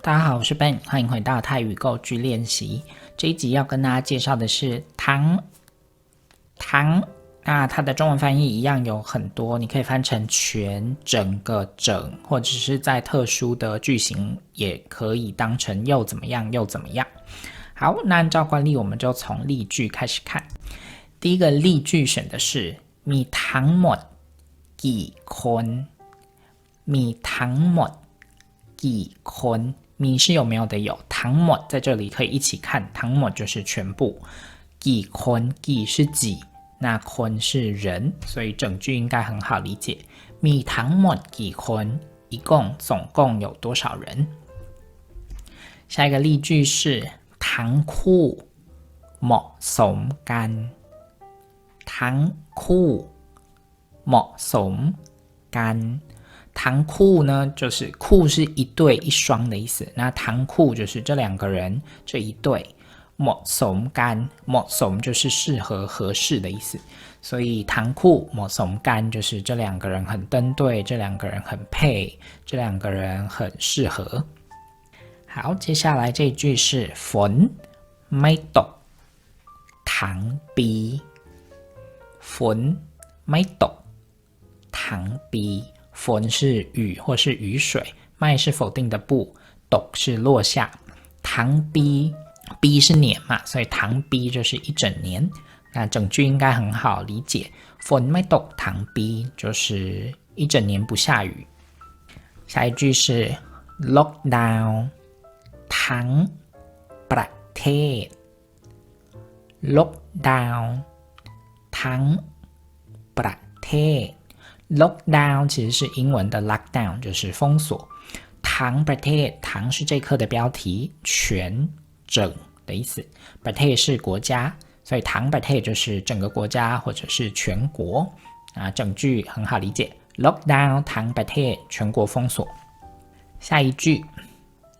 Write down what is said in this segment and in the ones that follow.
大家好我是 ben 欢迎回到泰语构句练习。这一集要跟大家介绍的是糖糖那它的中文翻译一样有很多你可以翻成全整个整或者是在特殊的句型也可以当成又怎么样又怎么样。好那按照惯例我们就从例句开始看。第一个例句选的是 มีทั้งหมดกี่คนมีทั้งหมด几คนมี是有没有的有ทั้งหมด在这里可以一起看ทั้งหมด就是全部几คน几是几那คน是人所以整句应该很好理解มีทั้งหมดกี่คน一共总共有多少人下一个例句是ทั้งคู่เหมาะสมกัน ทั้งคู่เหมาะสมกัน堂库呢，就是库是一对一双的意思。那堂库就是这两个人这一对。莫怂干，莫怂就是适合、合适的意思。所以堂库莫怂干就是这两个人很登对，这两个人很配，这两个人很适合。好，接下来这句是ฝไม่ตกถังปี ฝนไม่ตกถังปีฝ是雨或是雨水，麦是否定的不，斗是落下，唐逼逼是年嘛，所以唐逼就是一整年。那整句应该很好理解，ฝไม่ตก唐逼就是一整年不下雨。下一句是 lockdown ทั้งประเทศ lockdown ทั้ง ประเทศ Lockdown 其实是英文的 lockdown，就是封锁。唐 b r a t e 唐是这课的标题，全整的意思。b r a t e 是国家，所以唐 b r a t e 就是整个国家或者是全国啊。整句很好理解，Lockdown 唐 b r a t e 全国封锁。下一句，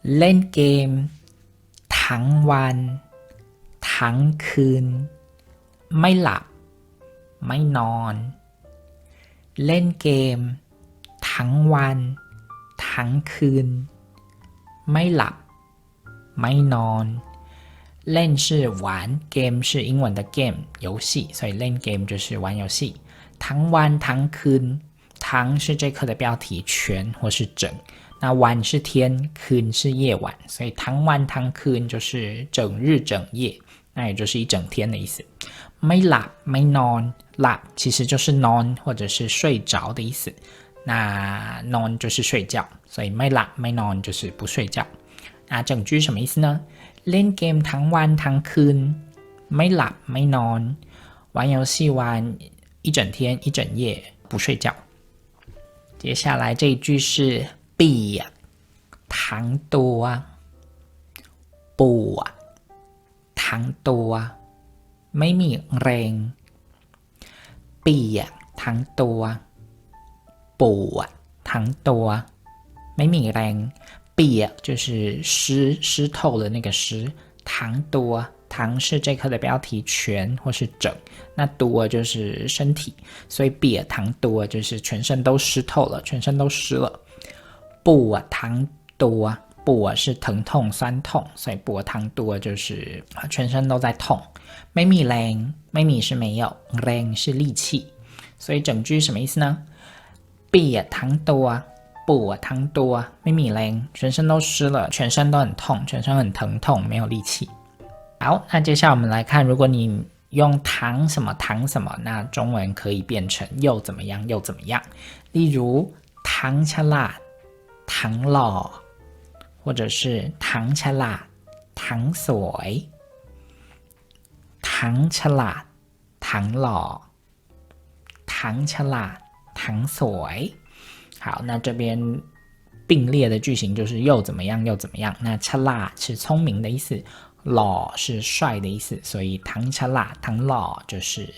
len game 唐วัน唐คืนไม่หลับ ไม่นอนเล่นเกมทั้งวันทั้งคืนไม่หลับไม่นอนเล่น是玩 game 是英文的 game 游戏所以เล่น game 就是玩游戏ทั้งวันทั้งคืนทั้ง是这课的标题全或是整那晚是天คืน是夜晚所以ทั้งวันทั้งคืน就是整日整夜那也就是一整天的意思 ไม่หลับไม่นอนหลับ其实就是นอน或者是睡着的意思。那 non 就是睡觉，所以ไม่หลับไม่นอน就是不睡觉。那整句什么意思呢？เล่นเกมทั้งวันทั้งคืนไม่หลับไม่นอน玩游戏玩一整天一整夜不睡觉。接下来这一句是เปียกทั้งตัวปวดทั้งตัว ไม่มีแรงเปียกทั้งตัวปวดทั้งตัวไม่มีแรงเปียก就是湿湿透了那个湿ทั้งตัวทั้ง是这课的标题全或是整那多就是身体所以เปียกทั้งตัว就是全身都湿透了全身都湿了ปวดทั้ง 补是疼痛、酸痛，所以补汤多就是全身都在痛。没米零，没米是没有，零是力气，所以整句什么意思呢？补汤多，补汤多，没米零，全身都湿了，全身都很痛，全身很疼痛，没有力气。好，那接下来我们来看，如果你用糖什么糖什么，那中文可以变成又怎么样又怎么样？例如糖下辣，糖了。或者是糖ฉลาด糖สวย糖ฉลาด糖老糖ฉลาด糖สวย好，那这边并列的句型就是又怎么样又怎么样。那ฉลาด是聪明的意思，老是帅的意思，所以糖ฉลาด糖老就是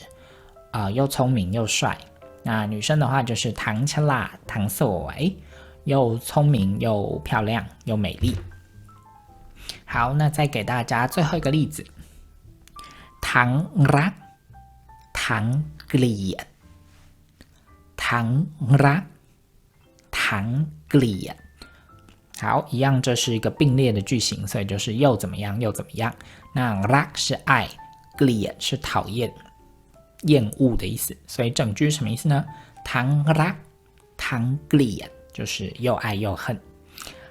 啊又聪明又帅。那女生的话就是糖ฉลาด糖สวย， 又聪明又漂亮又美丽。好，那再给大家最后一个例子。ทั้งรักทั้งเกลียด 唐拉，唐烈。好，一样，这是一个并列的句型，所以就是又怎么样又怎么样。那 rak 是爱，glia 是讨厌、厌恶的意思，所以整句什么意思呢？唐 rak，唐 glia 就是又爱又恨。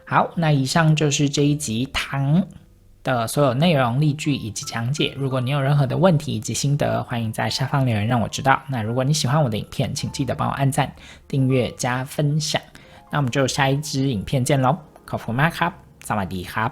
好那以上就是这一集糖的所有内容例句以及讲解。如果你有任何的问题及心得欢迎在下方留言让我知道。那如果你喜欢我的影片请记得帮我按赞订阅加分享。那我们就下一支影片见喽 kofu maka 萨玛迪哈